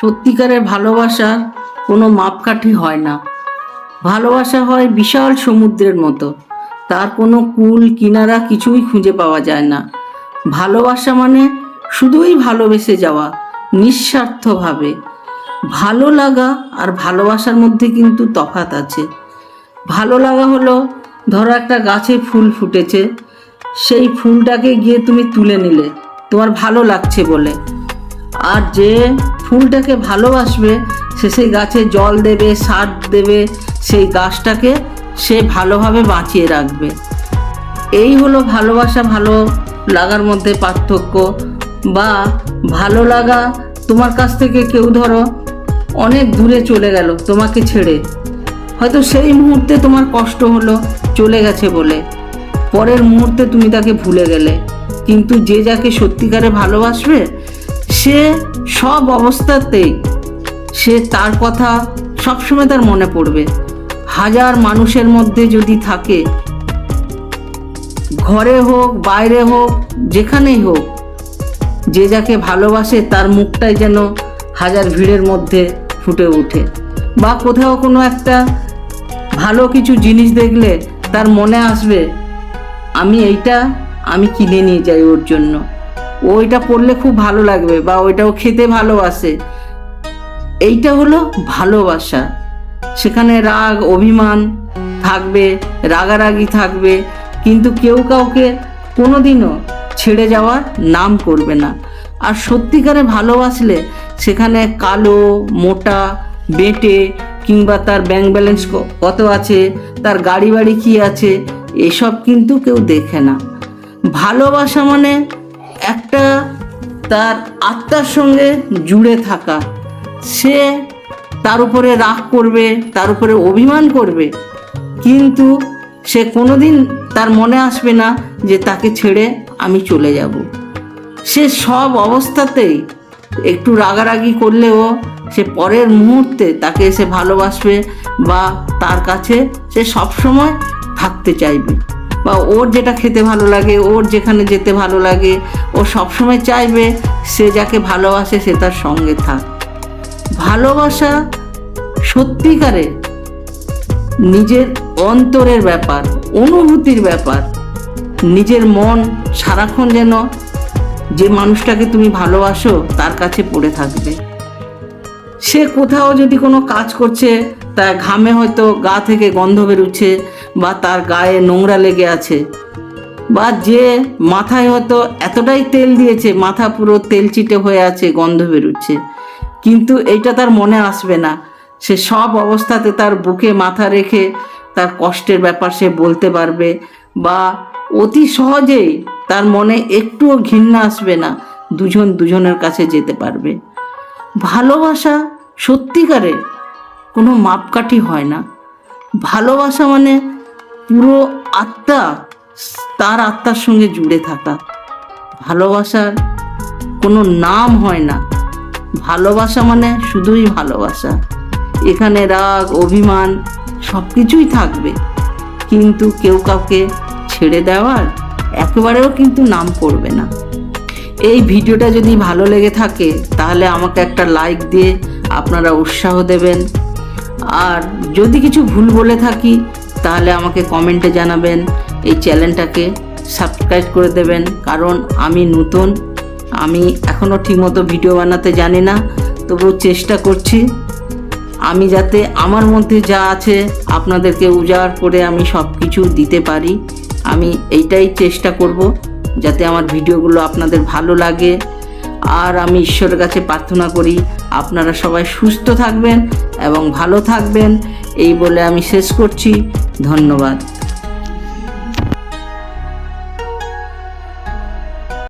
সত্যিকারের ভালোবাসার কোনো মাপকাঠি হয় না। ভালোবাসা হয় বিশাল সমুদ্রের মতো। তার কোনো কুল, কিনারা কিছুই খুঁজে পাওয়া যায় না। ভালোবাসা মানে শুধুই ভালোবেসে যাওয়া, নিঃস্বার্থভাবে। ভালো লাগা আর ভালোবাসার মধ্যে কিন্তু তফাৎ আছে। ভালো লাগা হলো, ধরো একটা গাছে ফুল ফুটেছে, সেই ফুলটাকে গিয়ে তুমি তুলে নিলে, তোমার ভালো লাগছে বলে। আর যে ফুলটাকে ভালোবাসবে, সে সেই গাছে জল দেবে, সার দেবে, সেই গাছটাকে সে ভালোভাবে বাঁচিয়ে রাখবে। এই হলো ভালোবাসা, ভালো লাগার মধ্যে পার্থক্য। বা ভালো লাগা তোমার কাছ থেকে কেউ ধরো অনেক দূরে চলে গেল, তোমাকে ছেড়ে। হয়তো সেই মুহূর্তে তোমার কষ্ট হলো, চলে গেছে বলে। পরের মুহূর্তে তুমি তাকে ভুলে গেলে। কিন্তু যে যাকে সত্যিকারে ভালোবাসবে, সে সব অবস্থাতেই সে তার কথা সবসময় তার মনে পড়বে। হাজার মানুষের মধ্যে যদি থাকে, ঘরে হোক, বাইরে হোক, যেখানেই হোক, যে যাকে ভালোবাসে তার মুখটাই যেন হাজার ভিড়ের মধ্যে ফুটে ওঠে। বা কোথাও কোনো একটা ভালো কিছু জিনিস দেখলে তার মনে আসবে, আমি এইটা, আমি কিনে নিয়ে যাই ওর জন্য। ও এটা পড়লে খুব ভালো লাগবে বা ওইটাও খেতে ভালোবাসে। এইটা হলো ভালোবাসা। সেখানে রাগ, অভিমান থাকবে, রাগারাগি থাকবে, কিন্তু কেউ কাউকে কোনোদিনও ছেড়ে যাওয়ার নাম করবে না। আর সত্যিকারে ভালোবাসলে সেখানে কালো, মোটা, বেটে কিংবা তার ব্যাংক ব্যালেন্স কত আছে, তার গাড়ি বাড়ি কী আছে, এসব কিন্তু কেউ দেখে না। ভালোবাসা মানে তার আত্মার সঙ্গে জুড়ে থাকা। সে তার উপরে রাগ করবে, তার উপরে অভিমান করবে। কিন্তু সে কোনোদিন তার মনে আসবে না যে তাকে ছেড়ে আমি চলে যাব। সে সব অবস্থাতেই একটু রাগারাগি করলেও সে পরের মুহূর্তে তাকে এসে ভালোবাসবে বা তার কাছে সে সবসময় থাকতে চাইবে। বা ওর যেটা খেতে ভালো লাগে, ওর যেখানে যেতে ভালো লাগে, ও সবসময় চাইবে সে যাকে ভালোবাসে সে তার সঙ্গে থাক। ভালোবাসা সত্যিকারে নিজের অন্তরের ব্যাপার, অনুভূতির ব্যাপার। নিজের মন সারাক্ষণ যেন যে মানুষটাকে তুমি ভালোবাসো তার কাছে পড়ে থাকবে। সে কোথাও যদি কোনো কাজ করছে, তা ঘামে হয়তো গা থেকে গন্ধ বেরোচ্ছে বা তার গায়ে নোংরা লেগে আছে। বা যে মাথায় হয়তো এতটাই তেল দিয়েছে, মাথা পুরো তেল চিটে হয়ে আছে, গন্ধ বেরোচ্ছে। কিন্তু এইটা তার মনে আসবে না। সে সব অবস্থাতে তার বুকে মাথা রেখে তার কষ্টের ব্যাপার সে বলতে পারবে বা অতি সহজেই তার মনে একটুও ঘৃণা আসবে না, দুজন দুজনের কাছে যেতে পারবে। ভালোবাসা সত্যিকারের কোনো মাপকাঠি হয় না। ভালোবাসা মানে পুরো আত্মা তার আত্মার সঙ্গে জুড়ে থাকা। ভালোবাসার কোনো নাম হয় না। ভালোবাসা মানে শুধুই ভালোবাসা। এখানে রাগ, অভিমান সব কিছুই থাকবে। কিন্তু কেউ কাউকে ছেড়ে দেওয়ার একেবারেও কিন্তু নাম করবে না। এই ভিডিওটা যদি ভালো লেগে থাকে, তাহলে আমাকে একটা লাইক দিয়ে আপনারা উৎসাহ দেবেন। আর যদি কিছু ভুল বলে থাকি তাহলে আমাকে কমেন্টে জানাবেন, এই চ্যানেলটাকে সাবস্ক্রাইব করে দেবেন। কারণ আমি নতুন, আমি এখনও ঠিকমতো ভিডিও বানাতে জানি না, তবুও চেষ্টা করছি। আমি যাতে আমার মধ্যে যা আছে আপনাদেরকে উজাড় করে আমি সব কিছু দিতে পারি। আমি এইটাই চেষ্টা করব, যাতে আমার ভিডিওগুলো আপনাদের ভালো লাগে। আর আমি ঈশ্বরের কাছে প্রার্থনা করি, আপনারা সবাই সুস্থ থাকবেন এবং ভালো থাকবেন। এই বলে আমি শেষ করছি। ধন্যবাদ।